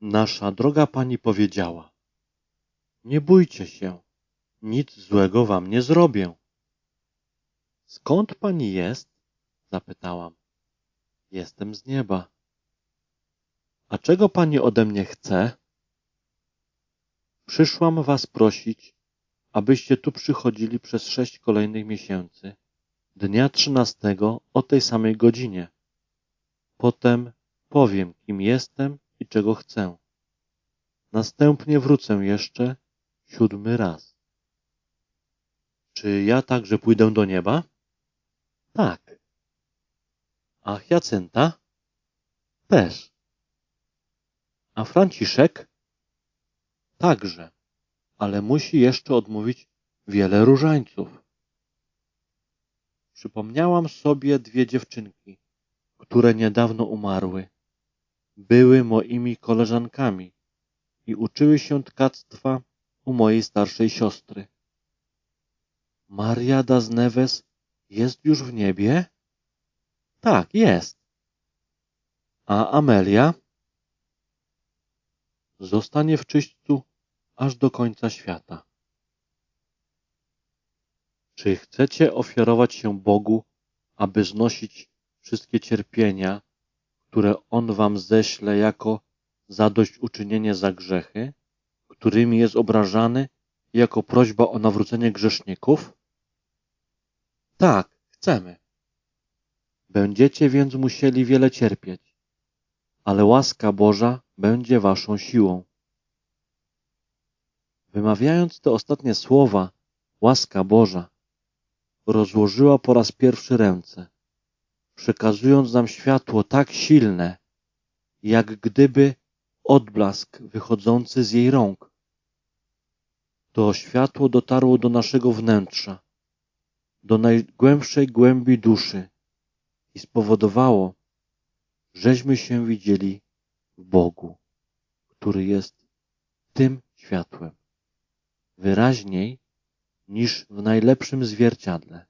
Nasza droga pani powiedziała: Nie bójcie się, nic złego wam nie zrobię. Skąd pani jest? zapytałam. Jestem z nieba. A czego pani ode mnie chce? Przyszłam was prosić, abyście tu przychodzili przez sześć kolejnych miesięcy, dnia trzynastego o tej samej godzinie. Potem powiem, kim jestem i czego chcę. Następnie wrócę jeszcze siódmy raz. Czy ja także pójdę do nieba? Tak. A Hiacynta? Też. A Franciszek? Także, ale musi jeszcze odmówić wiele różańców. Przypomniałam sobie dwie dziewczynki, które niedawno umarły. Były moimi koleżankami i uczyły się tkactwa u mojej starszej siostry. Maria das Neves jest już w niebie? Tak, jest. A Amelia? Zostanie w czyśćcu aż do końca świata. Czy chcecie ofiarować się Bogu, aby znosić wszystkie cierpienia, które On wam ześle jako zadośćuczynienie za grzechy, którymi jest obrażany jako prośba o nawrócenie grzeszników? Tak, chcemy. Będziecie więc musieli wiele cierpieć, ale łaska Boża będzie waszą siłą. Wymawiając te ostatnie słowa, łaska Boża rozłożyła po raz pierwszy ręce, przekazując nam światło tak silne, jak gdyby odblask wychodzący z jej rąk. To światło dotarło do naszego wnętrza, do najgłębszej głębi duszy i spowodowało, żeśmy się widzieli w Bogu, który jest tym światłem, wyraźniej niż w najlepszym zwierciadle.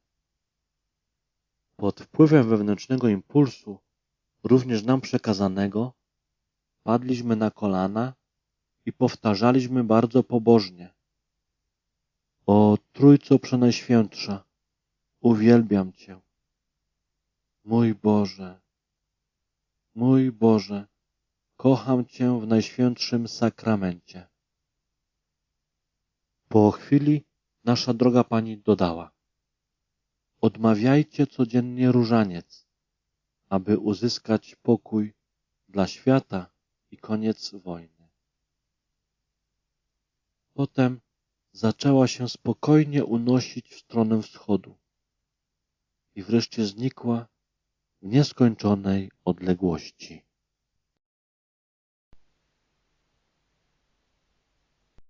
Pod wpływem wewnętrznego impulsu, również nam przekazanego, padliśmy na kolana i powtarzaliśmy bardzo pobożnie. O Trójco Przenajświętsza, uwielbiam Cię. Mój Boże, mój Boże, kocham Cię w Najświętszym Sakramencie. Po chwili nasza droga Pani dodała. Odmawiajcie codziennie różaniec, aby uzyskać pokój dla świata i koniec wojny. Potem zaczęła się spokojnie unosić w stronę wschodu i wreszcie znikła w nieskończonej odległości.